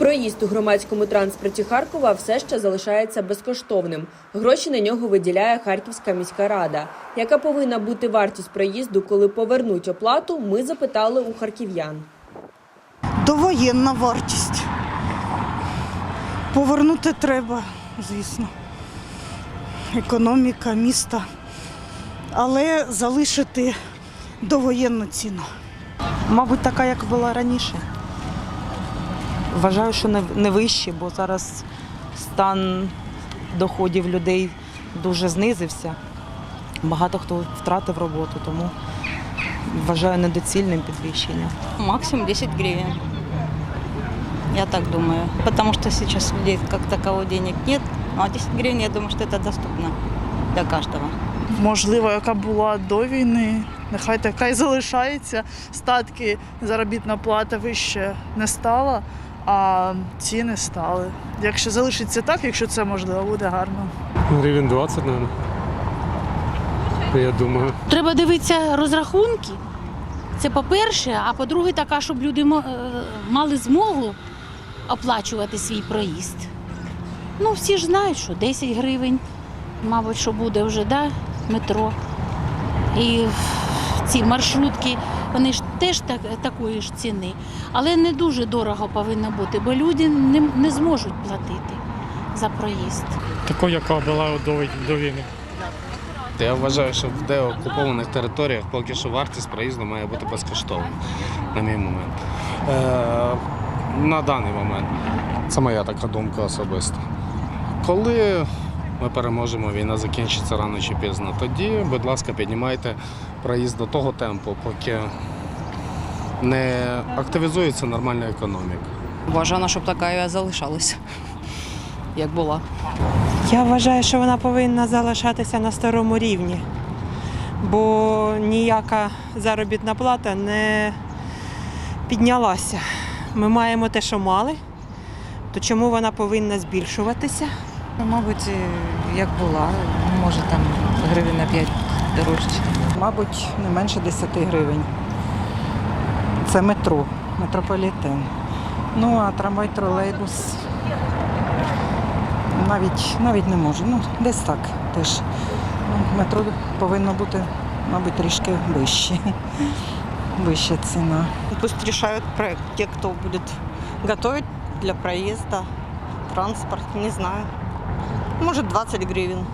Проїзд у громадському транспорті Харкова все ще залишається безкоштовним. Гроші на нього виділяє Харківська міська рада. Яка повинна бути вартість проїзду, коли повернуть оплату? Ми запитали у харків'ян. Довоєнна вартість. Повернути треба, звісно. Економіка міста. Але залишити довоєнну ціну. Мабуть, така, як була раніше. Вважаю, що не, вище, бо зараз стан доходів людей дуже знизився. Багато хто втратив роботу, тому вважаю недоцільним підвищення. Максимум 10 гривен. Я так думаю. Потому что сейчас у людей как такового денег нет. А 10 гривен, я думаю, что это доступно для каждого. можливо, яка була до війни. Нехай така і залишається. Статки, заробітна плата вище не стала, а ціни стали. Якщо залишиться так, якщо це можливо, буде гарно. Гривень 20, мабуть. Я думаю. Треба дивитися розрахунки. Це по-перше, а по-друге, така, щоб люди е, мали змогу оплачувати свій проїзд. Ну, всі ж знають, що 10 гривень, мабуть, що буде вже, да, метро. І ці маршрутки, вони ж теж так, такої ж ціни. Але не дуже дорого повинно бути, бо люди не, не зможуть платити за проїзд. такою, яка була до, до війни. Я вважаю, що в деокупованих територіях поки що вартість проїзду має бути безкоштовною, на мій момент. Е, на даний момент. Це моя така думка особиста. Коли ми переможемо, війна закінчиться рано чи пізно, тоді, будь ласка, піднімайте проїзд до того темпу, поки не активізується нормальна економіка. Бажано, щоб така і залишалася, як була. Я вважаю, що вона повинна залишатися на старому рівні, бо ніяка заробітна плата не піднялася. Ми маємо те, що мали, то чому вона повинна збільшуватися? Мабуть, як була, може там гривень на 5 дорожче. Мабуть, не менше 10 гривень. Це метро, метрополітен. Ну, а трамвай, тролейбус навіть, навіть не можу. Ну, десь так теж. Ну, метро повинно бути, мабуть, трішки вище. Вища ціна. Пусть решают проект те, кто будет готовить для проезда, транспорт, не знаю. Может, 20 гривен.